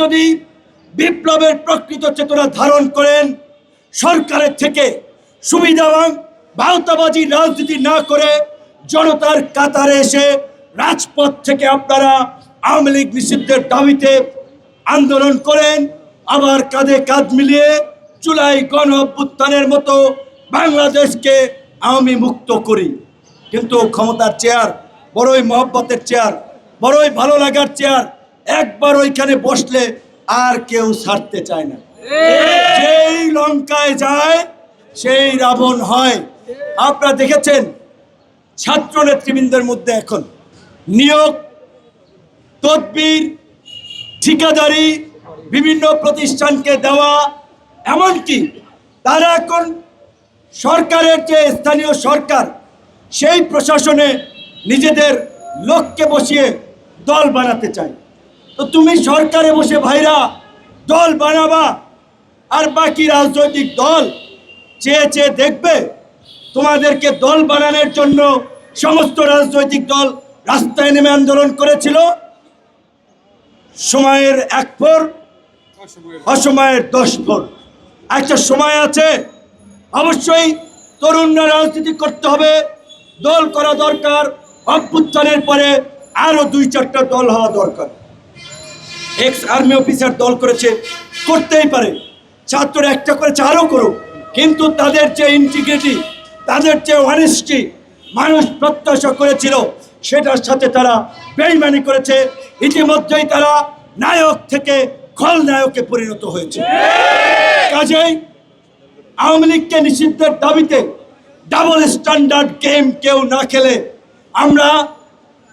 যদি বিপ্লবের প্রকৃত চেতনা ধারণ করেন, সরকারের থেকে সুবিধাবান ভাওতাবাজি রাজনীতি না করে জনতার কাতারে এসে রাজপথ থেকে আপনারা আওয়ামী লীগ নিষিদ্ধের দাবিতে আন্দোলন করেন, আবার কাঁধে কাঁধ মিলিয়ে জুলাই গণ অভ্যুত্থানের মতো বাংলাদেশকে আমি মুক্ত করি। কিন্তু ক্ষমতার চেয়ার, বড়ই মহব্বতের চেয়ার, বড়ই ভালো লাগার চেয়ার একবার ওইখানে বসলে আর কেউ ছাড়তে চায় না। যেই লঙ্কায় যায়, সেই রাবণ হয়। আপনারা দেখেছেন, ছাত্র নেতৃবৃন্দের মধ্যে এখন নিয়োগ, তদবির, ঠিকাদারি, বিভিন্ন প্রতিষ্ঠানকে দেওয়া, এমনকি তারা এখন সরকারের যে স্থানীয় সরকার, সেই প্রশাসনে নিজেদের লোককে বসিয়ে দল বানাতে চায়। তো তুমি সরকারে বসে ভাইরা দল বানাবা আর বাকি রাজনৈতিক দল চেয়ে চেয়ে দেখবে তোমাদেরকে দল বানানোর জন্য সমস্ত রাজনৈতিক দল রাস্তায় নেমে আন্দোলন করেছিল। সময়ের এক ফোর অসময়ের দশ ফোর একটা সময় আছে, অবশ্যই তরুণরা রাজনীতি করতে হবে, দল করা দরকার, অভ্যুত্থানের পরে আরও দুই চারটা দল হওয়া দরকার। এক্স আর্মি অফিসার দল করেছে, করতেই পারে। ছাত্ররা একটা করেছে আরও করুক, কিন্তু তাদের যে ইন্টিগ্রিটি তাদের যে অনেস্টি মানুষ প্রত্যাশা করেছিল, সেটার সাথে তারা বেইমানি করেছে। ইতিমধ্যেই তারা নায়ক থেকে খলনায়কে পরিণত হয়েছে। কাজেই আওয়ামী লীগকে নিষিদ্ধের দাবিতে ডাবল স্ট্যান্ডার্ড গেম কেউ না খেলে আমরা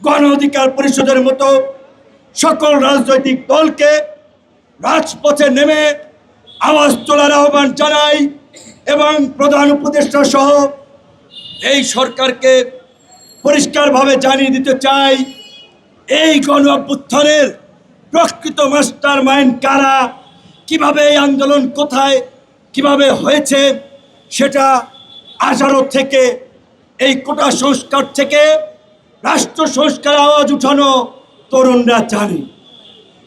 গণ অধিকার পরিষদের মতো সকল রাজনৈতিক দলকে রাজপথে নেমে আওয়াজ তোলার আহ্বান জানাই এবং প্রধান উপদেষ্টা সহ এই সরকারকে পরিষ্কারভাবে জানিয়ে দিতে চাই, এই গণ অভ্যুত্থানের প্রকৃত মাস্টার মাইন্ড কারা, কীভাবে এই আন্দোলন কোথায়, কীভাবে হয়েছে, সেটা আঠারো থেকে এই কোটা সংস্কার থেকে রাষ্ট্র সংস্কার আওয়াজ উঠানো তরুণরা জানে।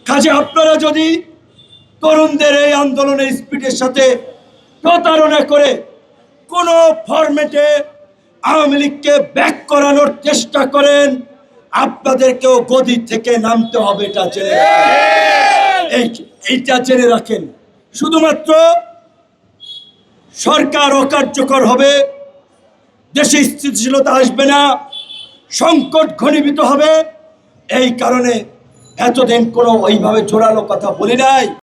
কাজে আপনারা যদি তরুণদের এই আন্দোলনের স্পিডের সাথে প্রতারণা করে কোনো ফরম্যাটে আওয়ামী লীগকে ব্যাক করানোর চেষ্টা করেন, আপনাদেরকেও গদি থেকে নামতে হবে, এটা জেনে এই এইটা জেনে রাখেন। শুধুমাত্র সরকার অকার্যকর হবে, দেশে স্থিতিশীলতা আসবে না, সংকট ঘনীভূত হবে। এই কারণে এতদিন কোনো ওইভাবে জোরালো কথা বলি নাই।